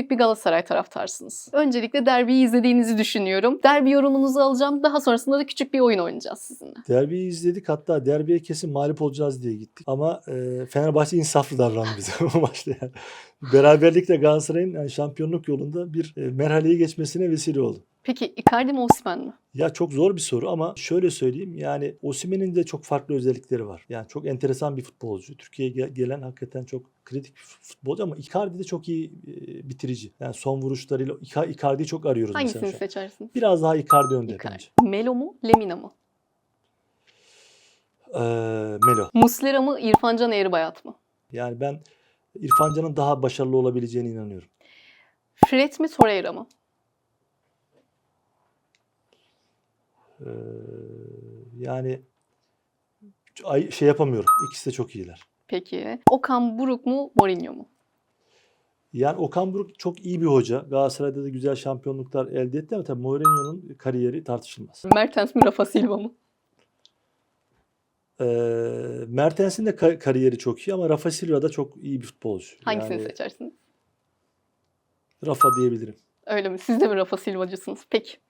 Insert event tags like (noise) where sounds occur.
büyük bir Galatasaray taraftarsınız. Öncelikle derbiyi izlediğinizi düşünüyorum. Derbi yorumunuzu alacağım. Daha sonrasında da küçük bir oyun oynayacağız sizinle. Derbiyi izledik hatta derbiye kesin mağlup olacağız diye gittik. Ama e, Fenerbahçe insaflı davrandı bize (laughs) bu maçta. Yani. Beraberlikle Galatasaray'ın yani şampiyonluk yolunda bir e, merhaleyi geçmesine vesile oldu. Peki Icardi mi Osimhen mi? Ya çok zor bir soru ama şöyle söyleyeyim yani Osimhen'in de çok farklı özellikleri var. Yani çok enteresan bir futbolcu. Türkiye'ye gel- gelen hakikaten çok kritik bir futbolcu ama Icardi de çok iyi e, bitirici. Yani son vuruşlarıyla Ica- Icardi'yi çok arıyoruz Hangisini mesela seçersiniz? Biraz daha Icardi önde Icardi. bence. Melo mu Lemina mı? Ee, Melo. Muslera mı İrfan Can Eğribayat mı? Yani ben İrfan Can'ın daha başarılı olabileceğine inanıyorum. Fred mi Torreira mı? Ee, yani ay- şey yapamıyorum. İkisi de çok iyiler. Peki. Okan Buruk mu Mourinho mu? Yani Okan Buruk çok iyi bir hoca. Galatasaray'da da güzel şampiyonluklar elde etti ama tabii Mourinho'nun kariyeri tartışılmaz. Mertens mi Rafa Silva mı? Ee, Mertens'in de ka- kariyeri çok iyi ama Rafa Silva da çok iyi bir futbolcu. Hangisini yani seçersiniz? Rafa diyebilirim. Öyle mi? Siz de mi Rafa Silvacısınız? Peki.